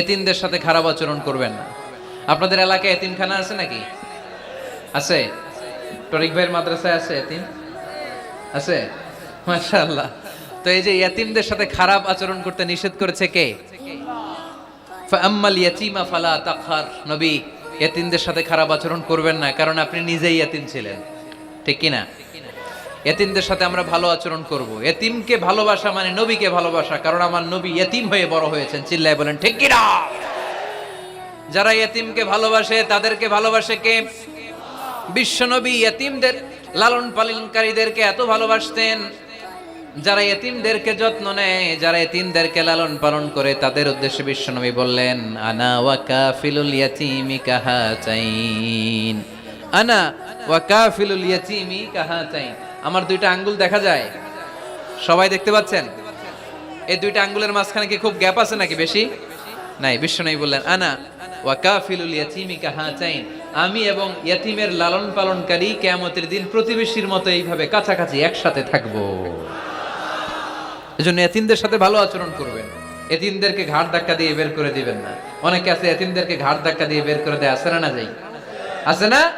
এতিমদের সাথে খারাপ আচরণ করবেন না। আপনাদের এলাকায় এতিমখানা আছে নাকি? আছে? টরিক ভাইয়ের মাদ্রাসায় আছে এতিম? আছে? মাশাআল্লাহ। তো এই যে ইয়াতিমদের সাথে খারাপ আচরণ করতে নিষেধ করেছে কে? ফাম্মাল ইয়াতিমা ফালা তাকহার নবী ইয়াতিমদের সাথে খারাপ আচরণ করবেন না, কারণ আপনি নিজেই ইয়াতিম ছিলেন। ঠিক কি না এতিমদের সাথে আমরা ভালো আচরণ করব। এতিমকে ভালোবাসা মানে নবীকে ভালোবাসা, কারণ আমার নবী এতিম হয়ে বড় হয়েছেন। চিল্লায় বলেন, ঠিক কি না যারা এতিমকে ভালোবাসে, তাদেরকে ভালোবাসে কে? বিশ্বনবী এতিমদের, লালন পালনকারীদেরকে এত ভালোবাসতেন। যারা এতিমদেরকে যত্ন নেয়, যারা এতিমদেরকে লালন পালন করে, তাদের উদ্দেশ্যে বিশ্বনবী বললেন, আনা ওয়াকা ফিলুল ইয়াতিমি কাহাতাইন। আনা ওয়াকা ফিলুল ইয়াতিমি কাহাতাইন। আমার দুইটা আঙ্গুল দেখা যায়। সবাই দেখতে পাচ্ছেন? এই দুইটা আঙ্গুলের মাঝখানে কি খুব গ্যাপ আছে নাকি বেশি? নাই বিশ্বনবী বললেন, আনা ওয়াকাফিলুল ইয়াতিমি কাহাতাইন। আমি এবং ইয়াতিমের লালন পালনকারী কিয়ামতের দিন প্রতিবেশীর মতো এইভাবে কাছাকাছি একসাথে থাকব। এজন্য এতিমদের সাথে ভালো আচরণ করবেন। এতিমদেরকে ঘাট ধাক্কা দিয়ে বের করে দিবেন না। অনেকে আছে এতিমদেরকে ঘাট ধাক্কা দিয়ে বের করে দেয় না না যাই আছে না?